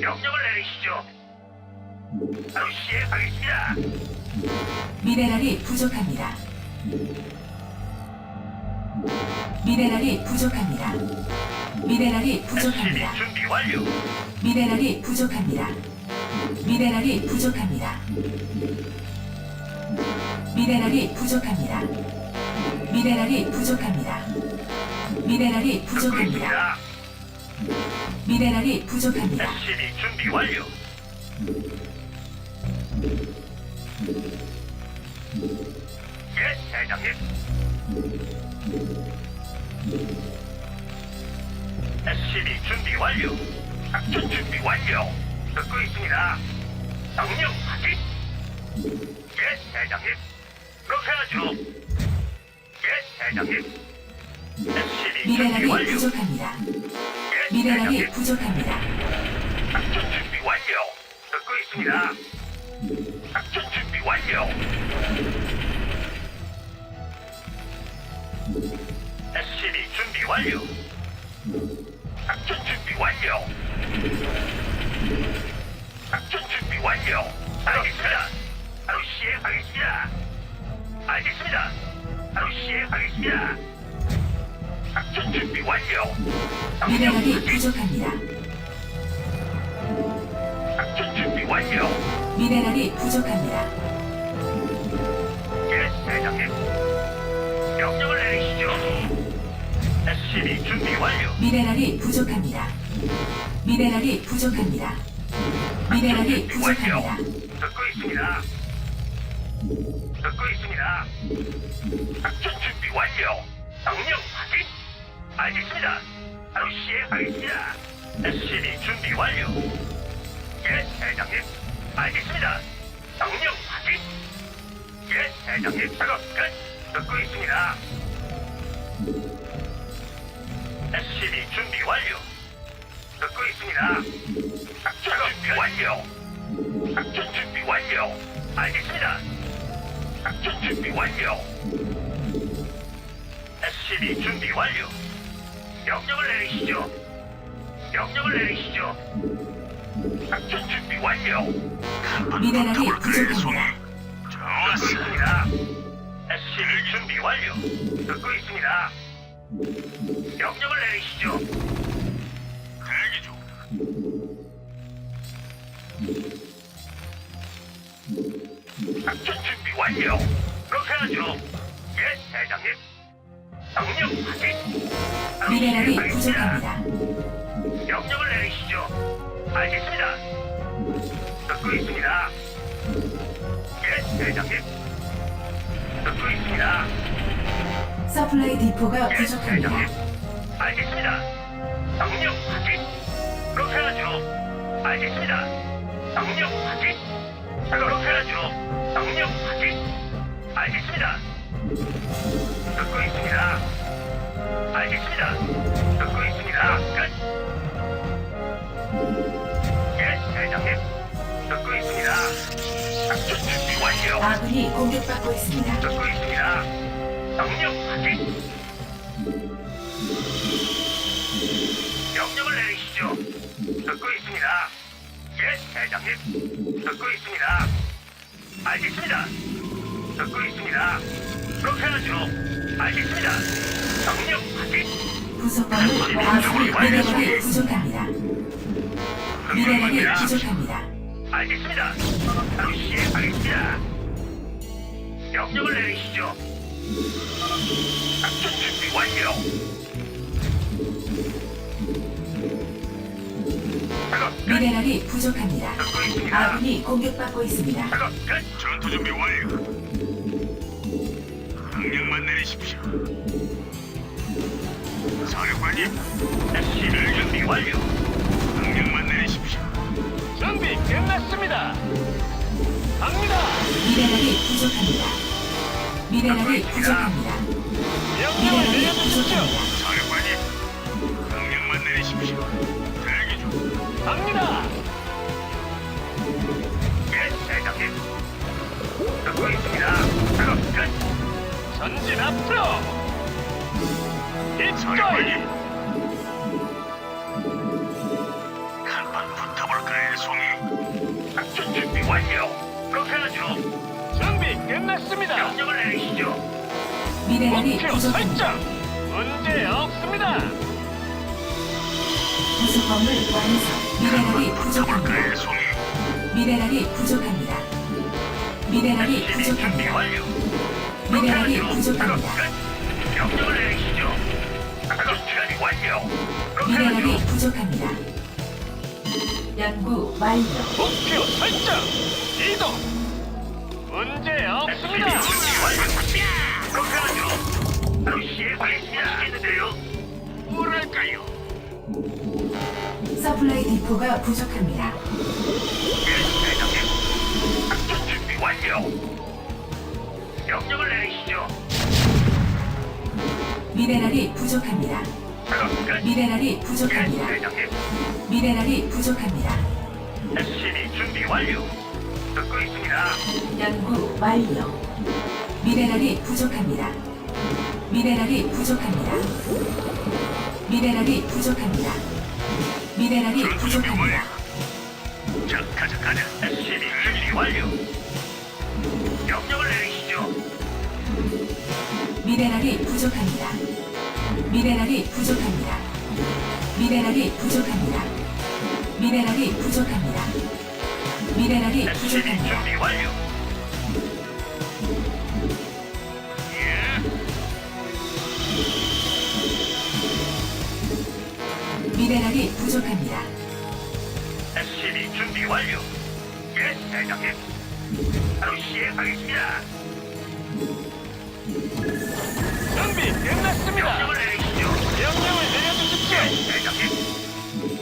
명령을 내리시죠. 바로 시행하겠습니다. 미네랄이 부족합니다. 미네랄이 부족합니다. 미네랄이 부족합니다. 준비 완료. 미네랄이 부족합니다. 미네랄이 부족합니다. 미네랄이 부족합니다. 미네랄이 부족합니다. 미네랄이 부족합니다. 미네랄이 부족합니다. SCB 준비 완료. 예, 대장님. 준비 완료. 준비 완료. 듣고 있습니다. 명령 확인. 예, 대장님. 그렇게 하죠. 예, 대장님. 준비 미네랄이 완료. 부족합니다. 예, 미네랄이 대장님. 부족합니다. 작전 준비 완료. 듣고 있습니다. 작전 준비 완료. SCB 준비 완료. 작전 준비 완료. 작전 완료. 알겠습니다. 바로 시행하겠습니다. 알겠습니다. 바로 시행하겠습니다. 작전 준비 완료. 명령 미네랄이 확인. 부족합니다. 작전 준비 완료. 미네랄이 부족합니다. 예, 대장님. 명령을 내리시죠. SCB 준비 완료. 미네랄이 부족합니다. 미네랄이 부족합니다. 미네랄이 준비 완료. 부족합니다. 듣고 있습니다. 듣고 있습니다. 작전 준비 완료. 명령 확인. 알겠습니다. 바로 시행하겠습니다. SCB 준비 완료. 예, 대장님. 알겠습니다. 명령 확인. 예, 대장님. 작업 끝. 듣고 있습니다. SCB 준비 완료. 듣고 있습니다. 작전 준비 완료. 작전 준비 완료. 알겠습니다. 작전 준비 완료. SCB 준비 완료. 명령을 내리시죠. 명령을 내리시죠. 작전 준비 완료. 미네랄이 부족합니다. 듣고 있습니다. SCB 준비 완료. 듣고 있습니다. 명령을 내리시죠. 작전 준비 완료. 그렇게 하죠. 예, 대장님. 명령 확인. 미네랄이. 부족합니다. 명령을 내리시죠. 알겠습니다. 듣고 있습니다. 예, 대장님. 듣고 있습니다. 서플라이 디포가 예, 부족합니다. 대장님. 알겠습니다. 명령 확인. 하죠. 알겠습니다. 명령 확인. 그렇게 하죠. 명령 확인. 알겠습니다. 듣고 있습니다. 알겠습니다. 듣고 있습니다. 끝. 예, 대장님. 듣고 있습니다. 작전 준비 완료. 아군이 공격받고 있습니다. 듣고 있습니다. 명령 확인. 명령을 내리시죠. 듣고 있습니다. 예, 대장님. 듣고 있습니다. 알겠습니다. 듣고 있습니다. 그렇게 하죠. 알겠습니다. 명령 확인. 부속건물 아군이 미네랄이 부족합니다. 미네랄이. 부족합니다. 알겠습니다. 바로 시행하겠습니다. 명령을 내리시죠. 작전 준비 완료. 미네랄이 부족합니다. 아군이 공격받고 있습니다. 작업 끝. 전투 준비 완료. 명령만 내리십시오. 사령관님. SCV 준비 완료. 명령만 내리십시오. 준비 끝났습니다. 갑니다. 미네랄이 부족합니다. 미네랄이 부족합니다. 명령을 미네랄이 내려주십시오. 부족합니다. 사령관님. 명령만 내리십시오. 갑니다. 예, 대장님. 듣고 있습니다. 작업 끝. 전진 앞으로. 사령관님. 간판 붙어볼까요, 송이? 작전 준비 완료. 그렇게 하죠. 준비 끝났습니다. 명령을 내리시죠. 미네랄이 목표 부족합니다. 설정. 문제 없습니다. 부속 건물 완성. 미네랄이 부족합니다. 미네랄이 부족합니다. 미네랄이 SCB 준비 부족합니다. 완료. 미네랄이 부족합니다. 끝. 명령을 내리시죠. 작업 시간이 완료. 그렇게 미네랄이. 부족합니다. 연구 완료. 목표 설정. 이동. 문제 없습니다. SCB 준비 완료. 그렇게 하죠. 바로 시행하겠습니다겠는데요. 뭐랄까요? 서플라이 디포가 부족합니다. 미네랄이 부족합니다. 미네랄이 예, 부족합니다. 미네랄이 부족합니다. SCB 준비 완료. 듣고 있습니다. 연구 완료. 미네랄이 부족합니다. 미네랄이 부족합니다. 미네랄이 부족합니다. 미네랄이 전투 준비 완료. 부족합니다. 자, 가자, 가자. SCB 준비 완료. 명령을 내리시죠. 미네랄이 부족합니다. 미네랄이 부족합니다. 미네랄이 부족합니다. 미네랄이 부족합니다. 미네랄이 SCB 부족합니다. 준비 완료. 미네랄이 부족합니다. SCB 준비 완료. 예, 대장님. 바로 시행하겠습니다. 준비 끝났습니다. 명령을 내리시죠. 명령을 내려주십시오. 예, 대장님.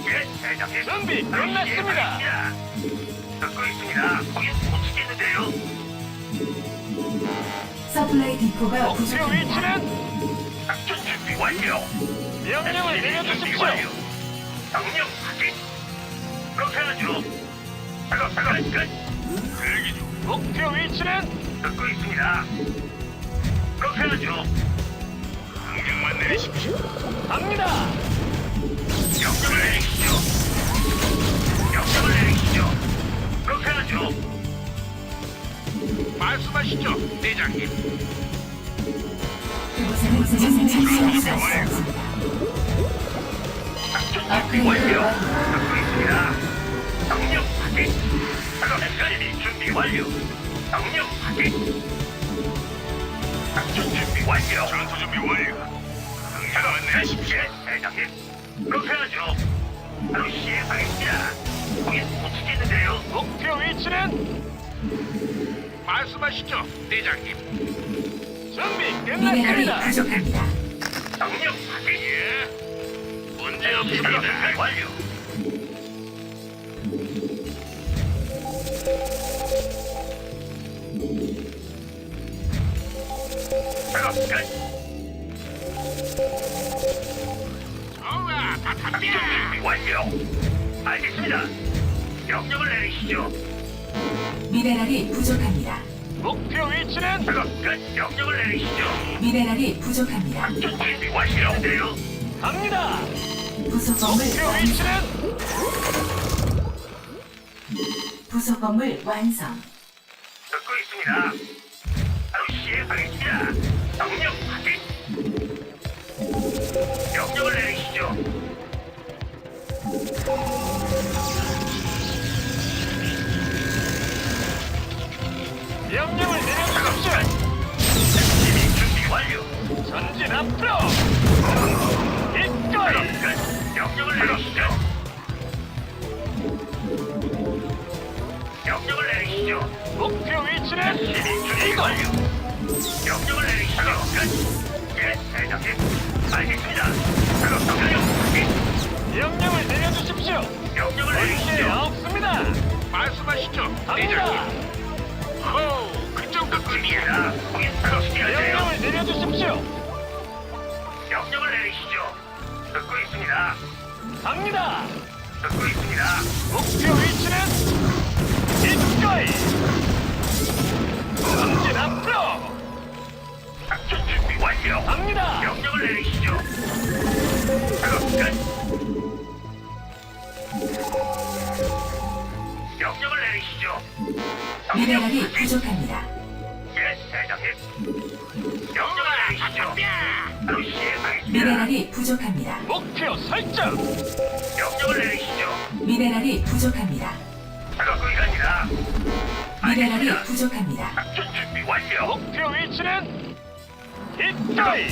예, 대장님. 준비 바로 끝났습니다. 시행하겠습니다. 듣고 있습니다. 거긴 못 치겠는데요. 서플라이 디포가 목표 부족합니다. 위치는 작전 준비 완료. 명령을 내려주십시오. 명령 확인. 그렇게 하죠. 작업 작업 끝. 대기 중. 목표 위치는 듣고 있습니다. 그렇게 하죠. 명령만 내리십시오. 갑니다. 명령을 내리시죠. 명령을 내리시죠. 그렇게 하죠. 말씀하시죠, 대장님. 그곳에는 생산할 수 없습니다. 준비 완료. 듣고 있습니다. 명령 확인. 작업 SCB 준비 완료. 명령 확인. 작전 준비 완료. 전투 준비 완료. 명령만 내리십시오, 대장님. 그렇게 하죠. 바로 시행하겠습니다. 거긴 못 치겠는데요. 목표 위치는 말씀하시죠, 대장님. 준비 미네랄이 끝났습니다. 부족합니다. 명령 확인. 예. 문제 없습니다. 완료. 작업 끝. 좋아, 다 준비 완료. 알겠습니다. 명령을 내리시죠. 미네랄이 부족합니다. 목표 위치는 작업 끝. 명령을 내리시죠. 미네랄이 부족합니다. 준비. 갑니다. 부속 건물 목표 완성. 위치는 부속 건물 완성. 듣고 있습니다. 바로 시행하겠습니다. 명령 확인. 명령을 내리시 대장님. 알겠습니다. 작업 확인. 명령을 내려주십시오. 명령을 문제 내리시죠. 없습니다. 말씀하시죠. 갑니다. 호, 그 정도쯤이야. 거긴 그렇습니다요. 명령을 내려주십시오. 명령을 내리시죠. 듣고 있습니다. 갑니다. 듣고 있습니다. 목표 위치는 기꺼이. 완료! 갑니다! 명령을 내리시죠! 명령을 내리시죠! 명령이 부족합니다. 예, 대장님. 명령을 내리시죠. 미네랄이 부족합니다. 목표 설정. 명령을 내리시죠. 미네랄이 부족합니다. 작업 끝입니다. 미네랄이 부족합니다. 준비 완료. 목표 위치는 기꺼이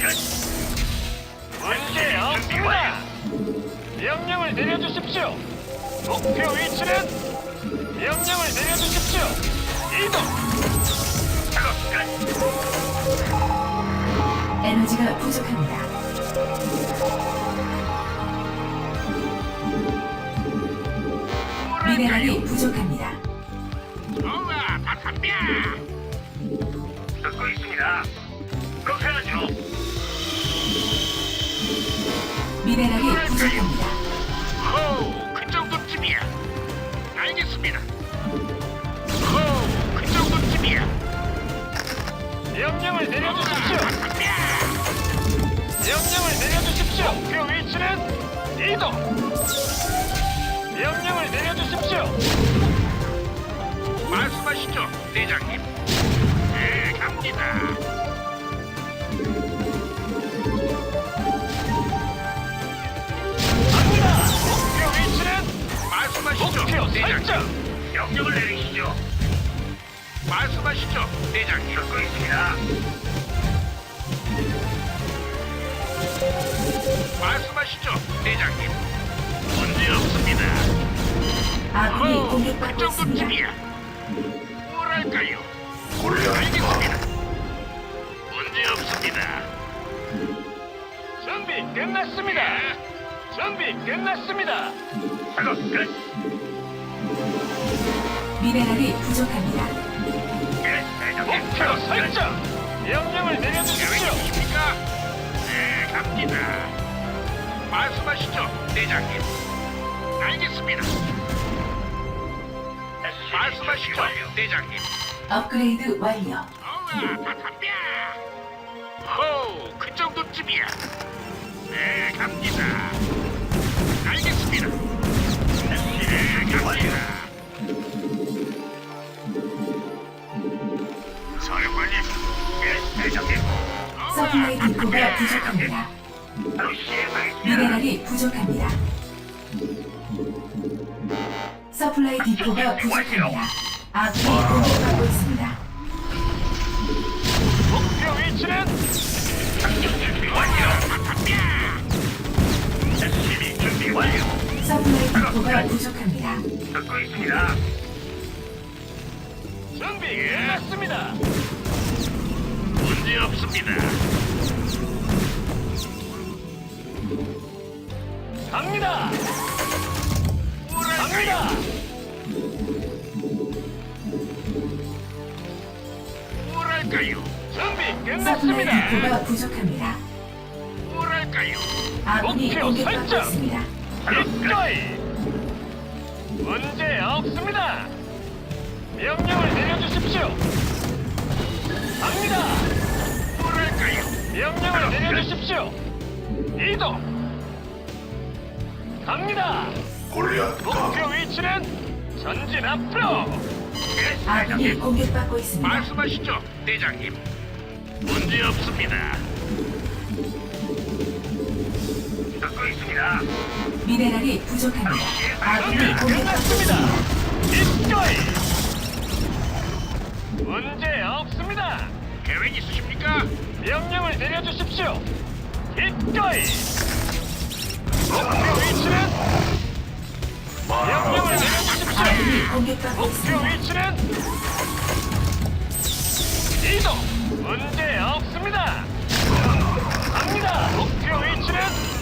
문제 없습니다. 명령을 내려주십시오. 목표 위치는 명령을 내려주십시오. 이동. 작업 끝. 에너지가 부족합니다. 미네랄이 부족합니다. 좋아, 다 담배. 듣고 있습니다. 그렇게 하죠. 미네랄이 부족합니다. 호우, 그 정도쯤이야. 알겠습니다. 호우, 그 정도쯤이야. 명령을 내려주십시오. 명령을 내려주십시오. 목표 위치는 이동. 명령을 내려주십시오. 말씀하시죠, 대장님. 네, 갑니다. 갑니다. 목표 위치는 말씀하시죠, 목표 설정. 명령을 내리시죠. 말씀하시죠, 대장님. 듣고 있습니다. 말씀하시죠, 대장님. 문제 없습니다. 아군이 그 공격받고 있습니다. 정도쯤이야. 뭐랄까요? 알겠습니다. 문제 없습니다. 준비 끝났습니다. 준비 끝났습니다. 작업 끝. 미네랄이 부족합니다. 예, 대장님. 목표. 설정. 명령을 내려주십시오. 있으십니까? 네, 갑니다. 말씀하시죠, 대장님. 알겠습니다. 말씀하시죠, 대장님. 업그레이드 완료. 다 담배. 호우, 그 정도쯤이야. 네, 갑니다. 알겠습니다. 네, 갑니다. 사령관님, 예, 대장님. 서플라이 디포가 부족합니다. 바로 시행하겠습니다. 미네랄이 부족합니다. 서플라이 디포가 부족합니다. 아군이 공격받고 있습니다. 목표 위치는 작전 준비 완료. 디포가 부족합니다. 듣고 있습니다. 준비 끝났습니다. 문제 없습니다. 갑니다. 갑니다. 뭐랄까요? 준비 서플라이 끝났습니다. 디포가 부족합니다. 뭐랄까요? 아군이 목표 공격받고 설정. 있습니다. 기꺼이 문제 없습니다. 명령을 내려주십시오. 갑니다. 뭐랄까요? 명령을 내려주십시오. 이동. 갑니다. 목표 위치는 전진 앞으로. 예, 아군이 대장님. 공격받고 있습니다. 말씀하시죠, 대장님. 문제 없습니다. 미네랄이 부족합니다. 아군이 끝났습니다. 있습니다. 기꺼이 문제 없습니다. 계획 있으십니까? 명령을 내려주십시오. 기꺼이 목표 위치는 명령을 내려주십시오. 아군이 공격받고 목표 있습니다. 위치는 이동 문제 없습니다. 갑니다. 목표 위치는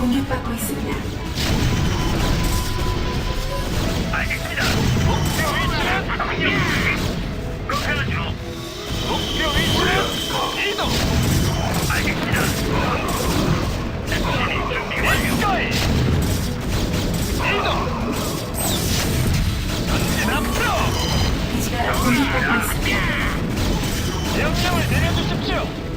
공격받고 있습니다. 알겠습니다. 목표 위치는 로켓으로 목표 위치는 이동. 알겠습니다. 대포진이 준비 완료. 이 이동. 공격받고 있습니다. 명령을 내려주십시오.